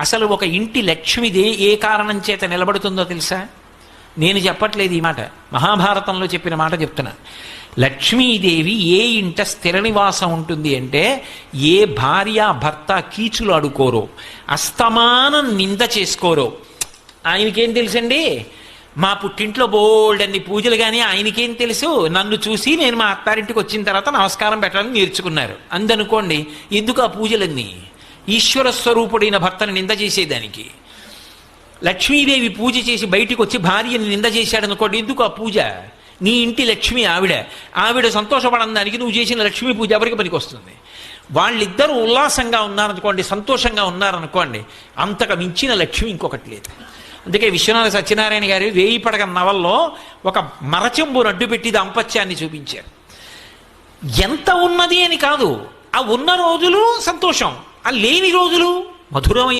అసలు ఒక ఇంటి లక్ష్మిదే ఏ కారణం చేత నిలబడుతుందో తెలుసా? నేను చెప్పట్లేదు ఈ మాట. మహాభారతంలో చెప్పిన మాట చెప్తున్నా. లక్ష్మీదేవి ఏ ఇంట స్థిర నివాసం ఉంటుంది అంటే ఏ భార్య భర్త కీచులు అడుకోరో అస్తమానం నింద చేసుకోరో. ఆయనకేం తెలుసండి? మా పుట్టింట్లో బోల్డ్ అన్ని పూజలు కానీ ఆయనకేం తెలుసు? నన్ను చూసి నేను మా అత్తారింటికి వచ్చిన తర్వాత నమస్కారం పెట్టాలని నేర్చుకున్నారు. అందనుకోండి ఎందుకు ఆ పూజలన్నీ? ఈశ్వర స్వరూపుడైన భర్తను నింద చేసేదానికి లక్ష్మీదేవి పూజ చేసి బయటికి వచ్చి భార్యని నింద చేశాడనుకోండి ఎందుకు ఆ పూజ? నీ ఇంటి లక్ష్మి ఆవిడ. ఆవిడ సంతోషపడడానికి నువ్వు చేసిన లక్ష్మీ పూజ ఎవరికి పనికి వస్తుంది వాళ్ళిద్దరూ ఉల్లాసంగా ఉన్నారనుకోండి సంతోషంగా ఉన్నారనుకోండి అంతకు మించిన లక్ష్మి ఇంకొకటి లేదు. అందుకే విశ్వనాథ సత్యనారాయణ గారి వేయి పడగ నవల్లో ఒక మరచెంబు అడ్డు పెట్టి దాంపత్యాన్ని చూపించారు. ఎంత ఉన్నది అని కాదు ఆ ఉన్న రోజులు సంతోషం. ఆ లేని రోజులు మధురమైన